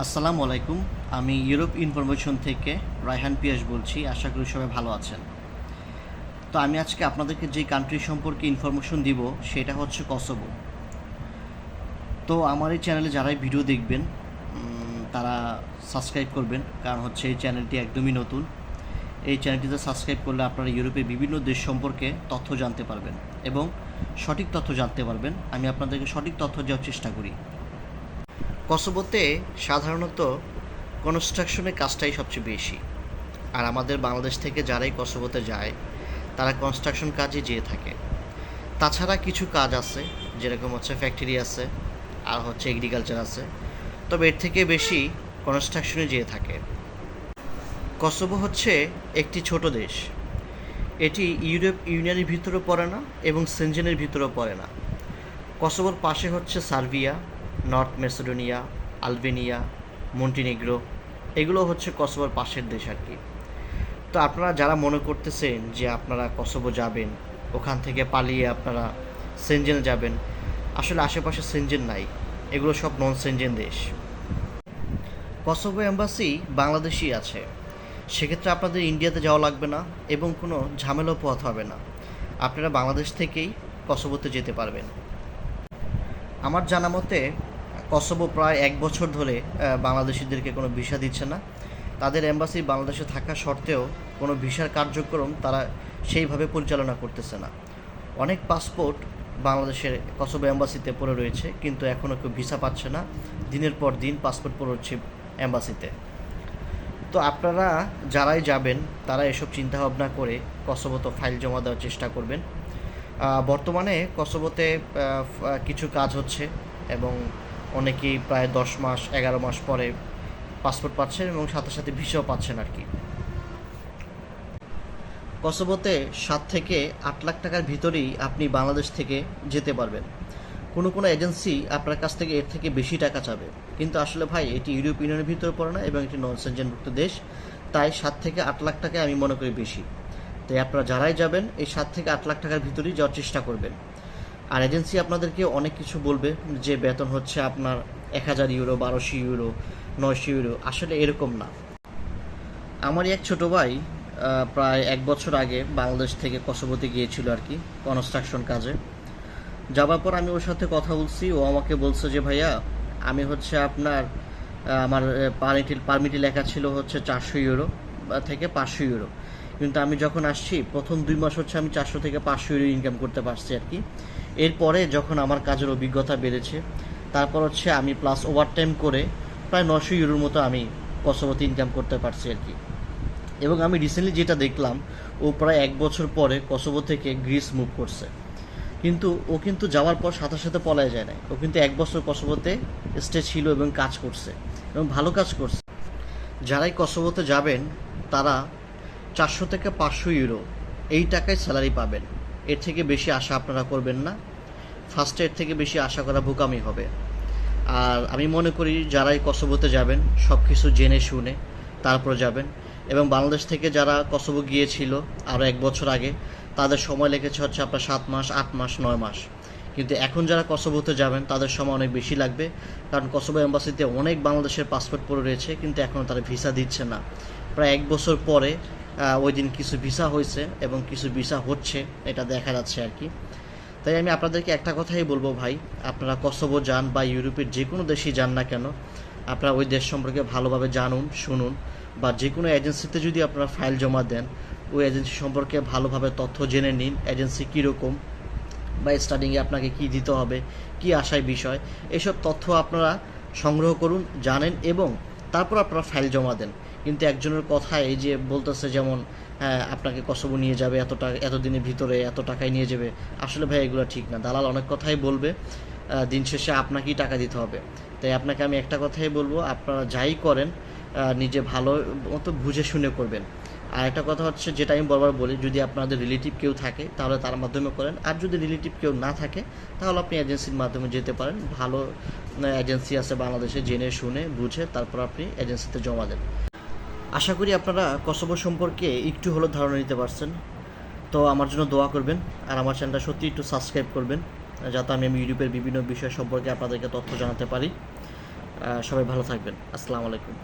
আসসালামু আলাইকুম। আমি ইউরোপ ইনফরমেশন থেকে রায়হান পিয়াস বলছি। আশা করি সবাই ভালো আছেন। তো আমি আজকে আপনাদেরকে যে কান্ট্রি সম্পর্কে ইনফরমেশন দিব, সেটা হচ্ছে কসোভো তো আমার এই চ্যানেলে যারাই ভিডিও দেখবেন তারা সাবস্ক্রাইব করবেন। কারণ হচ্ছে এই চ্যানেলটি একদমই নতুন। এই চ্যানেলটিতে সাবস্ক্রাইব করলে আপনারা ইউরোপের বিভিন্ন দেশ সম্পর্কে তথ্য জানতে পারবেন এবং সঠিক তথ্য জানতে পারবেন। আমি আপনাদেরকে সঠিক তথ্য দেওয়ার চেষ্টা করি। কসোভোতে সাধারণত কনস্ট্রাকশনের কাজটাই সবচেয়ে বেশি। আর আমাদের বাংলাদেশ থেকে যারাই কসোভোতে যায়, তারা কনস্ট্রাকশন কাজে যেয়ে থাকে। তাছাড়া কিছু কাজ আছে, যেরকম হচ্ছে ফ্যাক্টরি আছে, আর হচ্ছে এগ্রিকালচার আছে। তবে এর থেকে বেশি কনস্ট্রাকশনে যেয়ে থাকে। কসোভো হচ্ছে একটি ছোট দেশ। এটি ইউরোপ ইউনিয়নের ভিতরে পড়ে না এবং সেনজেনের ভিতরেও পড়ে না। কসোভোর পাশে হচ্ছে Serbia North Macedonia, Albania, Montenegro, এগুলো হচ্ছে কসোভোর পাশের দেশ আর কি। তো আপনারা যারা মনে করতেছেন যে আপনারা কসোভো যাবেন, ওখান থেকে পালিয়ে আপনারা সেনজেনে যাবেন, আসলে আশেপাশে সেনজেন নাই, এগুলো সব নন সেনজেন দেশ। কসোভো এম্বাসি বাংলাদেশই আছে, সেক্ষেত্রে আপনাদের ইন্ডিয়াতে যাওয়া লাগবে না এবং কোনো ঝামেলাও পোহাতে হবে না। আপনারা বাংলাদেশ থেকেই কসোভোতে যেতে পারবেন। আমার জানা মতে কসোভো প্রায় এক বছর ধরে বাংলাদেশিদেরকে কোনো ভিসা দিচ্ছে না। তাদের এম্বাসি বাংলাদেশে থাকা সত্ত্বেও কোনো ভিসার কার্যক্রম তারা সেইভাবে পরিচালনা করতেছে না। অনেক পাসপোর্ট বাংলাদেশের কসোভো এম্বাসিতে পড়ে রয়েছে, কিন্তু এখনও কেউ ভিসা পাচ্ছে না। দিনের পর দিন পাসপোর্ট পড়ে হচ্ছে এম্বাসিতে। তো আপনারা যারাই যাবেন, তারা এসব চিন্তাভাবনা করে কসোভোতে ফাইল জমা দেওয়ার চেষ্টা করবেন। বর্তমানে কসোভোতে কিছু কাজ হচ্ছে এবং অনেকেই প্রায় দশ মাস, এগারো মাস পরে পাসপোর্ট পাচ্ছেন এবং সাথে সাথে ভিসাও পাচ্ছেন আর কি। কসোভোতে সাত থেকে আট লাখ টাকার ভিতরেই আপনি বাংলাদেশ থেকে যেতে পারবেন। কোনো কোনো এজেন্সি আপনার কাছ থেকে এর থেকে বেশি টাকা চাবে। কিন্তু আসলে ভাই, এটি ইউরোপ ইউনিয়নের ভিতরে পড়ে না এবং এটি নন সেনজেনভুক্ত দেশ। তাই সাত থেকে আট লাখ টাকা আমি মনে করি বেশি। তাই আপনারা যারাই যাবেন, এই সাত থেকে আট লাখ টাকার ভিতরেই যাওয়ার চেষ্টা করবেন। আর এজেন্সি আপনাদেরকে অনেক কিছু বলবে যে বেতন হচ্ছে আপনার এক হাজার ইউরো, বারোশো ইউরো, নয়শো ইউরো। আসলে এরকম না। আমারই এক ছোট ভাই প্রায় এক বছর আগে বাংলাদেশ থেকে কসোভোতে গিয়েছিল আর কি কনস্ট্রাকশন কাজে। যাওয়ার পর আমি ওর সাথে কথা বলছি, ও আমাকে বলছে যে, ভাইয়া, আমি হচ্ছে আপনার আমার পারমিটি পারমিটি লেখা ছিল হচ্ছে চারশো ইউরো থেকে পাঁচশো ইউরো। কিন্তু আমি যখন আসছি, প্রথম দুই মাস হচ্ছে আমি চারশো থেকে পাঁচশো ইউরো ইনকাম করতে পারছি আর কি। এরপরে যখন আমার কাজের অভিজ্ঞতা বেড়েছে, তারপর হচ্ছে আমি প্লাস ওভারটাইম করে প্রায় নশো ইউরোর মতো আমি কসোভোতে ইনকাম করতে পারছি আর কি। এবং আমি রিসেন্টলি যেটা দেখলাম, ও প্রায় এক বছর পরে কসোভো থেকে গ্রিস মুভ করছে। কিন্তু ও কিন্তু যাওয়ার পর সাথে সাথে পলায় যায় না ও কিন্তু এক বছর কসোভোতে স্টে ছিল এবং কাজ করছে, এবং ভালো কাজ করছে। যারাই কসোভোতে যাবেন, তারা চারশো থেকে পাঁচশো ইউরো এই টাকায় স্যালারি পাবেন। এর থেকে বেশি আশা আপনারা করবেন না। ফার্স্টে এর থেকে বেশি আশা করা বোকামি হবে। আর আমি মনে করি যারাই কসোভোতে যাবেন সব কিছু জেনে শুনে তারপর যাবেন। এবং বাংলাদেশ থেকে যারা কসোভো গিয়েছিল আরও এক বছর আগে, তাদের সময় লেগেছে হচ্ছে আপনার সাত মাস, আট মাস, নয় মাস। কিন্তু এখন যারা কসোভোতে যাবেন, তাদের সময় অনেক বেশি লাগবে। কারণ কসোভো এম্বাসিতে অনেক বাংলাদেশের পাসপোর্ট পড়ে রয়েছে, কিন্তু এখনও তারা ভিসা দিচ্ছে না। প্রায় এক বছর পরে ওই দিন কিছু ভিসা হয়েছে এবং কিছু ভিসা হচ্ছে, এটা দেখা যাচ্ছে আর কি। তাই আমি আপনাদেরকে একটা কথাই বলব ভাই, আপনারা কসোভো যান বা ইউরোপের যে কোনো দেশেই যান না কেন, আপনারা ওই দেশ সম্পর্কে ভালোভাবে জানুন, শুনুন বা যে কোনো এজেন্সিতে যদি আপনারা ফাইল জমা দেন, ওই এজেন্সি সম্পর্কে ভালোভাবে তথ্য জেনে নিন, এজেন্সি কীরকম বা স্টার্টিংয়ে আপনাকে কি দিতে হবে, কি আশায় বিষয়, এসব তথ্য আপনারা সংগ্রহ করুন, জানেন এবং তারপর আপনারা ফাইল জমা দেন। কিন্তু একজনের কথা এই যে বলতেছে যেমন হ্যাঁ আপনাকে কসবো নিয়ে যাবে, এত টাকা, এত দিনের ভিতরে এত টাকায় নিয়ে যাবে, আসলে ভাই এগুলো ঠিক না। দালাল অনেক কথাই বলবে দিন শেষে আপনাকেই টাকা দিতে হবে। তাই আপনাকে আমি একটা কথাই বলব, আপনারা যাই করেন নিজে ভালো মতো বুঝে শুনে করবেন। আর একটা কথা হচ্ছে যেটা আমি বারবার বলি, যদি আপনাদের রিলেটিভ কেউ থাকে, তাহলে তার মাধ্যমে করেন। আর যদি রিলেটিভ কেউ না থাকে, তাহলে আপনি এজেন্সির মাধ্যমে যেতে পারেন। ভালো এজেন্সি আছে বাংলাদেশে, জেনে শুনে, বুঝে তারপর আপনি এজেন্সিতে জমা দেন। আশা করি আপনারা কসবো সম্পর্কে একটু হলেও ধারণা নিতে পারছেন। তো আমার জন্য দোয়া করবেন আর আমার চ্যানেলটা সত্যি একটু সাবস্ক্রাইব করবেন, যাতে আমি আমি ইউটিউবের বিভিন্ন বিষয় সম্পর্কে আপনাদেরকে তথ্য জানাতে পারি। সবাই ভালো থাকবেন। আসসালামু আলাইকুম।